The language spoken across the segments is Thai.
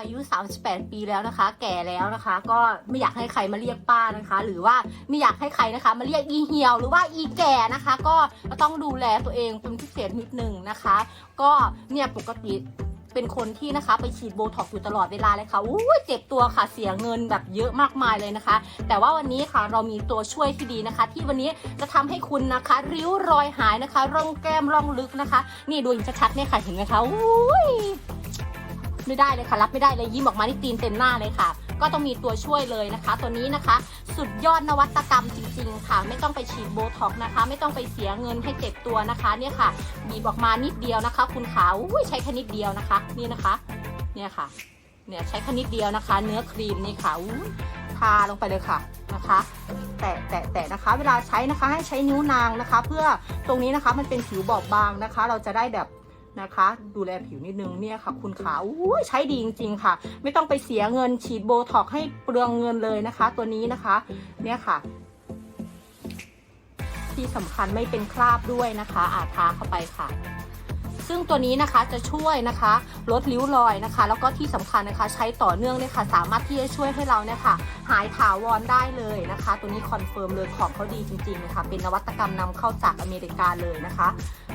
อายุ 38 ปีแล้วนะคะ แก่แล้วนะคะ ก็ไม่อยากให้ใครมาเรียกป้านะคะ หรือว่าไม่อยากให้ใครนะคะ มาเรียกอีเหี่ยวหรือว่าอีแก่นะคะ ก็ต้องดูแลตัวเองเป็นพิเศษนิดนึงนะคะ ก็เนี่ยปกติเป็นคนที่นะคะไปฉีดโบท็อกอยู่ตลอดเวลาเลยค่ะอู้ยเจ็บตัวค่ะเสียเงินแบบเยอะมากมายเลยนะคะ แต่ว่าวันนี้ค่ะเรามีตัวช่วยที่ดีนะคะ ที่วันนี้จะทำให้คุณนะคะ ริ้วรอยหายนะคะ ร่องแก้มร่องลึกนะคะ นี่ดูอย่างชัดๆเนี่ยค่ะเห็นไหมคะอุ้ย ไม่ได้เลยค่ะ รับไม่ได้เลยยิ้มออกมานี่ตีนเต็มหน้าเลยค่ะ ก็ต้องมีตัวช่วยเลยนะคะ ตัวนี้นะคะ สุดยอดนวัตกรรมจริง ๆ ค่ะ ไม่ต้องไปฉีดโบท็อกนะคะ ไม่ต้องไปเสียเงินให้เจ็บตัวนะคะเนี่ยค่ะบีบออกมานิดเดียวนะคะ คุณขาวอุ้ยใช้แค่นิดเดียวนะคะ นี่นะคะ เนี่ยค่ะ เนี่ยใช้แค่นิดเดียวนะคะ เนื้อครีมนี่ค่ะอุ้ยทาลงไปเลยค่ะนะคะ แตะแตะแตะนะคะเวลาใช้นะคะให้ใช้นิ้วนางนะคะ เพื่อตรงนี้นะคะมันเป็นผิวบอบบางนะคะ เราจะได้แบบ นะคะ ดูแลผิวนิดนึงเนี่ยค่ะ คุณขาอู้ใช้ดีจริง ๆ ค่ะ ไม่ต้องไปเสียเงินฉีดโบท็อกให้เปลืองเงินเลยนะคะ ตัวนี้นะคะ เนี่ยค่ะ ที่สำคัญไม่เป็นคราบด้วยนะคะอาทาเข้าไปค่ะ ซึ่งตัวนี้นะคะจะช่วยนะคะลดริ้วรอยนะคะ แล้วก็ที่สำคัญนะคะใช้ต่อเนื่องเลยค่ะ สามารถที่จะช่วยให้เราเนี่ยค่ะหายถาวรได้เลยนะคะ ตัวนี้คอนเฟิร์มเลยของเขาดีจริงๆนะคะเป็นนวัตกรรมนำเข้าจากอเมริกาเลยนะคะ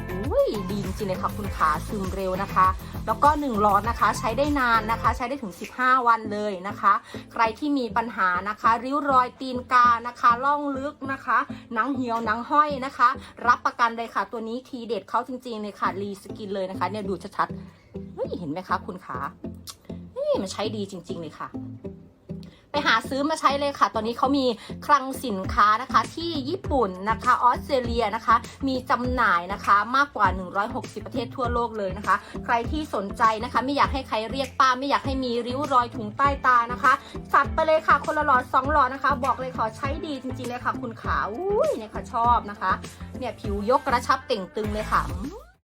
อุ้ยดีจริงเลยค่ะคุณขาซึมเร็วนะคะ แล้วก็1หลอดนะคะใช้ได้นานนะคะ ใช้ได้ถึง 15 วันเลยนะคะ ใครที่มีปัญหานะคะ ริ้วรอยตีนกานะคะล่องลึกนะคะหนังเหี่ยวหนังห้อยนะคะ รับประกันเลยค่ะ ตัวนี้ทีเด็ดเขาจริงๆเลยค่ะรีสกินเลยนะคะ เนี่ยดูชัดๆเฮ้ยเห็นไหมคะคุณขานี่มันใช้ดีจริง ๆ เลยค่ะ ไปหาซื้อมาใช้เลยค่ะ ตอนนี้เขามีคลังสินค้านะคะ ที่ญี่ปุ่นนะคะออสเตรเลียนะคะ มีจำหน่ายนะคะมากกว่า 160 ประเทศทั่วโลกเลยนะคะ ใครที่สนใจนะคะ ไม่อยากให้ใครเรียกป้า ไม่อยากให้มีริ้วรอยถุงใต้ตานะคะจัดไปเลยค่ะ คนละหลอดสองหลอดนะคะ บอกเลยขอใช้ดีจริง ๆ เลยค่ะ คุณขาอุ้ยเนี่ยค่ะชอบนะคะ เนี่ยผิวยกกระชับเต่งตึงเลยค่ะ